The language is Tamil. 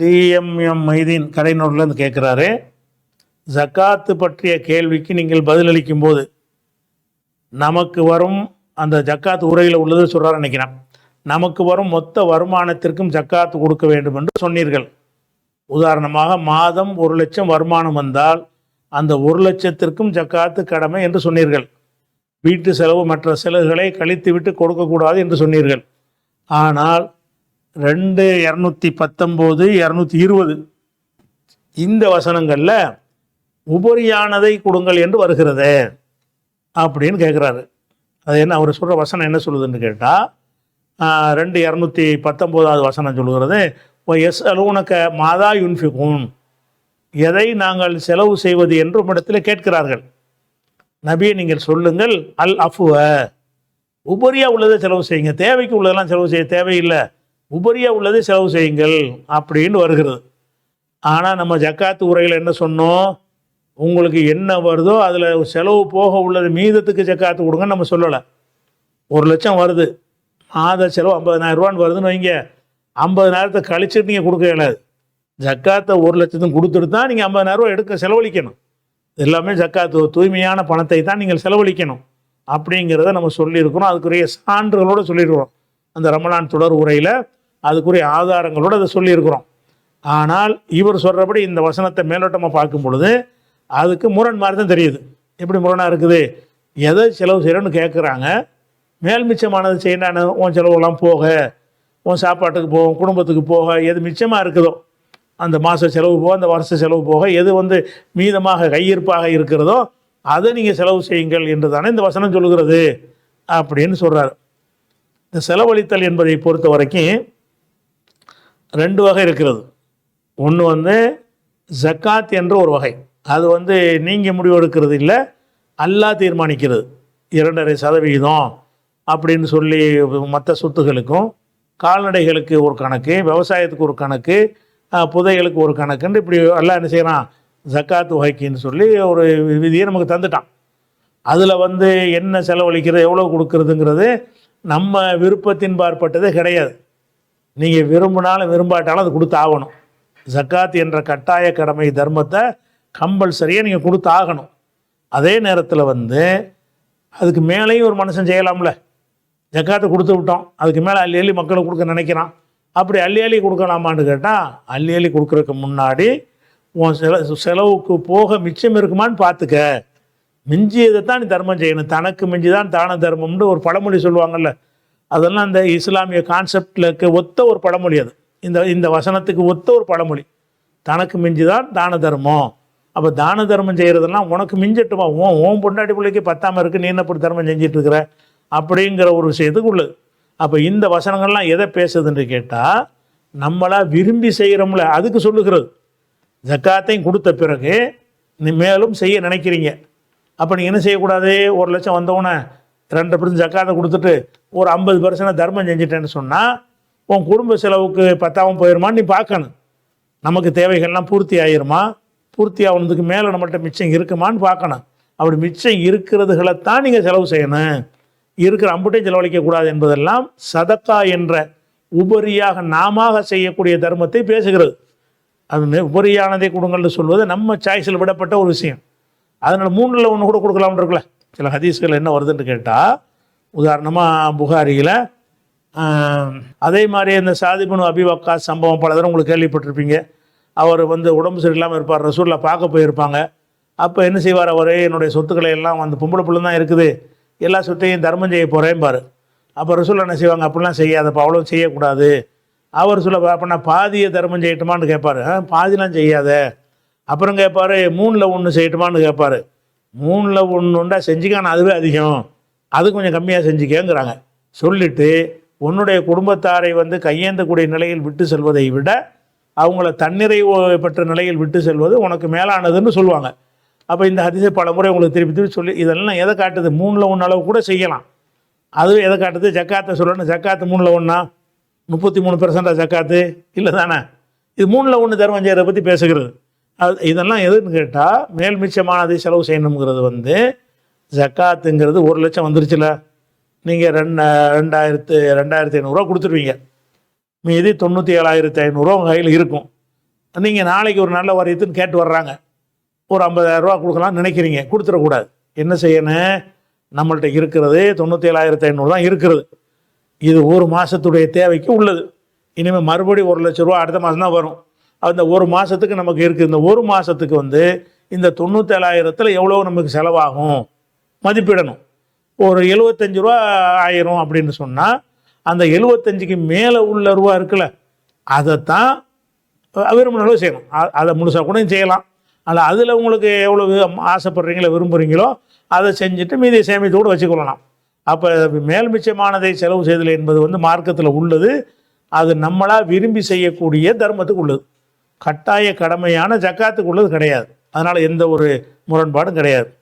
டிஎம்எம் மைதீன் கடைநூர்லேருந்து கேட்குறாரு ஜக்காத்து பற்றிய கேள்விக்கு நீங்கள் பதிலளிக்கும் போது நமக்கு வரும் அந்த ஜக்காத் உரையில் உள்ளது சொல்கிறார் நினைக்கிறேன். நமக்கு வரும் மொத்த வருமானத்திற்கும் ஜக்காத்து கொடுக்க வேண்டும் என்று சொன்னீர்கள். உதாரணமாக மாதம் ஒரு லட்சம் வருமானம் வந்தால் அந்த ஒரு லட்சத்திற்கும் ஜக்காத்து கடமை என்று சொன்னீர்கள். வீட்டு செலவு மற்ற செலவுகளை கழித்துவிட்டு கொடுக்கக்கூடாது என்று சொன்னீர்கள். ஆனால் ரெண்டு இரநூத்தி பத்தொம்போது இரநூத்தி இருபது. இந்த வசனங்களில் உபரியானதை கொடுங்கள் என்று வருகிறது அப்படின்னு கேட்குறாரு அது என்ன அவர் சொல்கிற வசனம் என்ன சொல்லுதுன்னு கேட்டால் ரெண்டு இரநூத்தி பத்தொம்போதாவது வசனம் சொல்லுகிறது எஸ் அலூனக்க மாதா யுன்ஃபிகூன். எதை நாங்கள் செலவு செய்வது என்று உம்மிடத்தில் கேட்கிறார்கள். நபியை நீங்கள் சொல்லுங்கள் அல் அஃபுவ உபரியாக உள்ளதை செலவு செய்யுங்க தேவைக்கு உள்ளதெல்லாம் செலவு செய்ய தேவையில்லை. உபரியாக உள்ளதை செலவு செய்யுங்கள் அப்படின்னு வருகிறது. ஆனால் நம்ம ஜக்காத்து உரையில் என்ன சொன்னோம்? உங்களுக்கு என்ன வருதோ அதில் செலவு போக உள்ளது மீதத்துக்கு ஜக்காத்து கொடுங்கன்னு நம்ம சொல்லலை. ஒரு லட்சம் வருது. மாத செலவு ஐம்பதனாயிரம் ரூபான்னு வருதுன்னு வைங்க. ஐம்பதனாயிரத்தை கழிச்சிட்டு நீங்கள் கொடுக்க இயலாது. ஜக்காத்தை ஒரு லட்சத்தும் கொடுத்துட்டு தான் நீங்கள் ஐம்பதனாயிரம் ரூபா எடுக்க செலவழிக்கணும். எல்லாமே ஜக்காத்து தூய்மையான பணத்தை தான் நீங்கள் செலவழிக்கணும் அப்படிங்கிறத நம்ம சொல்லியிருக்கிறோம். அதுக்குரிய சான்றுகளோடு சொல்லியிருக்கிறோம். அந்த ரமலான் தொடர் உரையில் அதுக்குரிய ஆதாரங்களோடு அதை சொல்லியிருக்கிறோம். ஆனால் இவர் சொல்கிறபடி இந்த வசனத்தை மேலோட்டமாக பார்க்கும் பொழுது அதுக்கு முரண் மாதிரி தான் தெரியுது. எப்படி முரணாக இருக்குது? எதை செலவு செய்கிறோன்னு கேட்குறாங்க மேல் மிச்சமானது செய்யணும் உன் செலவுலாம் போக உன் சாப்பாட்டுக்கு போக குடும்பத்துக்கு போக எது மிச்சமாக இருக்குதோ அந்த மாத செலவு போக அந்த வருஷ செலவு போக எது வந்து மீதமாக கையிருப்பாக இருக்கிறதோ அதை நீங்கள் செலவு செய்யுங்கள் என்று தானே இந்த வசனம் சொல்லுகிறது. அப்படின்னு சொல்கிறார் இந்த செலவழித்தல் என்பதை பொறுத்த வரைக்கும் ரெண்டு வகை இருக்கிறது. ஒன்று வந்து ஜக்காத் என்ற ஒரு வகை. அது வந்து நீங்கள் முடிவெடுக்கிறது இல்லை அல்லாஹ் தீர்மானிக்கிறது. இரண்டரை சதவிகிதம் அப்படின்னு சொல்லி மற்ற சொத்துகளுக்கும் கால்நடைகளுக்கு ஒரு கணக்கு விவசாயத்துக்கு ஒரு கணக்கு புதைகளுக்கு ஒரு கணக்குன்னு இப்படி எல்லாம் என்ன செய்கிறான் ஜக்காத் வகைக்குன்னு சொல்லி ஒரு விதியை நமக்கு தந்துட்டான். அதில் வந்து என்ன செலவழிக்கிறது எவ்வளோ கொடுக்கறதுங்கிறது நம்ம விருப்பத்தின் பார்ப்பட்டதே கிடையாது. நீங்கள் விரும்பினாலும் விரும்பாட்டாலும் அது கொடுத்து ஆகணும் ஜக்காத் என்ற கட்டாய கடமை தர்மத்தை கம்பல்சரியாக நீங்கள் கொடுத்து ஆகணும் அதே நேரத்தில் வந்து அதுக்கு மேலேயும் ஒரு மனுஷன் செய்யலாம்ல. ஜக்காத்தை கொடுத்து விட்டோம். அதுக்கு மேலே அள்ளி அள்ளி மக்களுக்கு கொடுக்க நினைக்கிறான். அப்படி அள்ளி அள்ளி கொடுக்கலாமான்னு கேட்டால் அள்ளி அள்ளி கொடுக்குறதுக்கு முன்னாடி உன் செல செலவுக்கு போக மிச்சம் இருக்குமான்னு பார்த்துக்க மிஞ்சியதை தான் நீ தர்மம் செய்யணும். தனக்கு மிஞ்சி தான் தான தர்மம்னு ஒரு பழமொழி சொல்லுவாங்கல்ல. அதெல்லாம் அந்த இஸ்லாமிய கான்செப்டில் இருக்க ஒத்த ஒரு பழமொழி அது. இந்த இந்த வசனத்துக்கு ஒத்த ஒரு பழமொழி. தனக்கு மிஞ்சி தான் தான தர்மம். அப்போ தான தர்மம் செய்கிறதெல்லாம் உனக்கு மிஞ்சட்டுமா? உன் ஓம் பொண்டாட்டி பிள்ளைக்கு பத்தாம இருக்கு நீ என்ன இப்படி தர்மம் செஞ்சிட்டு இருக்கிற அப்படிங்கிற ஒரு விஷயத்துக்கு உள்ளது. அப்போ இந்த வசனங்கள்லாம் எதை பேசுதுன்னு கேட்டால் நம்மளா விரும்பி செய்கிறோம்ல அதுக்கு சொல்லுகிறது. ஜக்காத்தையும் கொடுத்த பிறகு நீ மேலும் செய்ய நினைக்கிறீங்க. அப்போ நீங்கள் என்ன செய்யக்கூடாது? ஒரு லட்சம் வந்தவுடனே ரெண்டு பர்சன்ட் ஜக்காத்தை கொடுத்துட்டு ஒரு ஐம்பது பர்சன்ட் தர்மம் செஞ்சிட்டேன்னு சொன்னால் உன் குடும்ப செலவுக்கு பத்தாவும் போயிடுமான்னு நீ பார்க்கணும். நமக்கு தேவைகள்லாம் பூர்த்தி ஆயிருமா? பூர்த்தி ஆகுனதுக்கு மேலே நம்மள்கிட்ட மிச்சம் இருக்குமான்னு பார்க்கணும். அப்படி மிச்சம் இருக்கிறதுகளைத்தான் நீங்கள் செலவு செய்யணும். இருக்கிற அம்புட்டையும் செலவழிக்கக்கூடாது என்பதெல்லாம் சதக்கா என்ற உபரியாக நாமாக செய்யக்கூடிய தர்மத்தை பேசுகிறது. அது உபரியானதை கொடுங்கள்னு சொல்வது நம்ம சாய்ஸில் விடப்பட்ட ஒரு விஷயம். அதனால் மூணில் ஒன்று கூட கொடுக்கலாம்னு இருக்குல்ல? சில ஹதீஸ்கள் என்ன வருதுன்னு கேட்டால் உதாரணமாக புகாரியில் அதே மாதிரி இந்த சாதிபனு அபிவக்கா சம்பவம் பல தடவை உங்களுக்கு கேள்விப்பட்டிருப்பீங்க. அவர் வந்து உடம்பு சரியில்லாமல் இருப்பார் ரசூலில் பார்க்க போயிருப்பாங்க. அப்போ என்ன செய்வார் அவர்? என்னுடைய சொத்துக்களை எல்லாம் அந்த பொம்பளை பிள்ளை தான் இருக்குது. எல்லா சொத்தையும் தர்மம் செய்ய போகிறேன்பார் அப்போ ரசூல் என்ன செய்வாங்க? அப்படிலாம் செய்யாதப்பா அவ்வளோ செய்யக்கூடாது. அவர் சொல்ல அப்போ நான் பாதியை தர்மம் செய்யட்டுமான்னு கேட்பாரு. பாதிலாம் செய்யாத. அப்புறம் கேட்பார் மூணில் ஒன்று செய்யட்டுமான்னு கேட்பார். மூணில் ஒன்றுண்டா செஞ்சுக்கான அதுவே அதிகம். அது கொஞ்சம் கம்மியாக செஞ்சுக்கங்கிறாங்க. சொல்லிட்டு உன்னுடைய குடும்பத்தாரை வந்து கையேந்தக்கூடிய நிலையில் விட்டு செல்வதை விட அவங்கள தன்னிறைவு பெற்ற நிலையில் விட்டு செல்வது உனக்கு மேலானதுன்னு சொல்லுவாங்க. அப்போ இந்த அதிசய பல முறை உங்களுக்கு திருப்பி திருப்பி சொல்லி இதெல்லாம் எதை காட்டுது? மூணில் ஒன்று அளவு கூட செய்யலாம். அதுவும் எதை காட்டுது? ஜக்காத்தை சொல்லணும். ஜக்காத்து மூணில் ஒன்றா முப்பத்தி மூணு பெர்சண்டாக ஜக்காத்து? இல்லை தானே இது மூணில் ஒன்று தர்மம் செய்கிறத பற்றி பேசுகிறது. அது இதெல்லாம் எதுன்னு கேட்டால் மேல் மிச்சமானதை செலவு செய்யணுங்கிறது வந்து ஜக்காத்துங்கிறது ஒரு லட்சம் வந்துருச்சுல. நீங்கள் ரெண்டு ரெண்டாயிரத்து ரெண்டாயிரத்தி ஐநூறுரூவா கொடுத்துருவீங்க. மீதி தொண்ணூற்றி ஏழாயிரத்தி ஐநூறுரூவா உங்கள் கையில் இருக்கும். நீங்கள் நாளைக்கு ஒரு நல்ல வரியத்துன்னு கேட்டு வர்றாங்க. ஒரு 50000 ரூபா கொடுக்கலாம்னு நினைக்கிறீங்க. கொடுத்துடக்கூடாது. என்ன செய்யணும்? நம்மள்ட்ட இருக்கிறது தொண்ணூற்றி ஏழாயிரத்தி ஐநூறு தான் இருக்கிறது இது ஒரு மாதத்துடைய தேவைக்கு உள்ளது. இனிமேல் மறுபடியும் ஒரு லட்ச ரூபா அடுத்த மாதம் தான் வரும். அந்த ஒரு மாதத்துக்கு நமக்கு இருக்குது இந்த ஒரு மாதத்துக்கு வந்து இந்த தொண்ணூத்தேழாயிரத்தில் எவ்வளோ நமக்கு செலவாகும்? மதிப்பிடணும். ஒரு எழுபத்தஞ்சு ரூபா ஆயிரும் அப்படின்னு சொன்னால் அந்த எழுபத்தஞ்சுக்கு மேலே உள்ள ரூபா இருக்குல்ல அதைத்தான் விரும்பினாலும் செய்யணும். அதை முழுசாக கூட செய்யலாம். அதில் அதில் உங்களுக்கு எவ்வளோ ஆசைப்படுறீங்களோ விரும்புகிறீங்களோ அதை செஞ்சுட்டு மீதியை சேமித்து கூட வச்சுக்கொள்ளலாம். அப்போ மேல் மிச்சமானதை செலவு செய்தல் என்பது வந்து மார்க்கத்தில் உள்ளது. அது நம்மளாக விரும்பி செய்யக்கூடிய தர்மத்துக்கு உள்ளது. கட்டாய கடமையான ஜக்காத்துக்கு உள்ளது கிடையாது. அதனால் எந்த ஒரு முரண்பாடும் கிடையாது.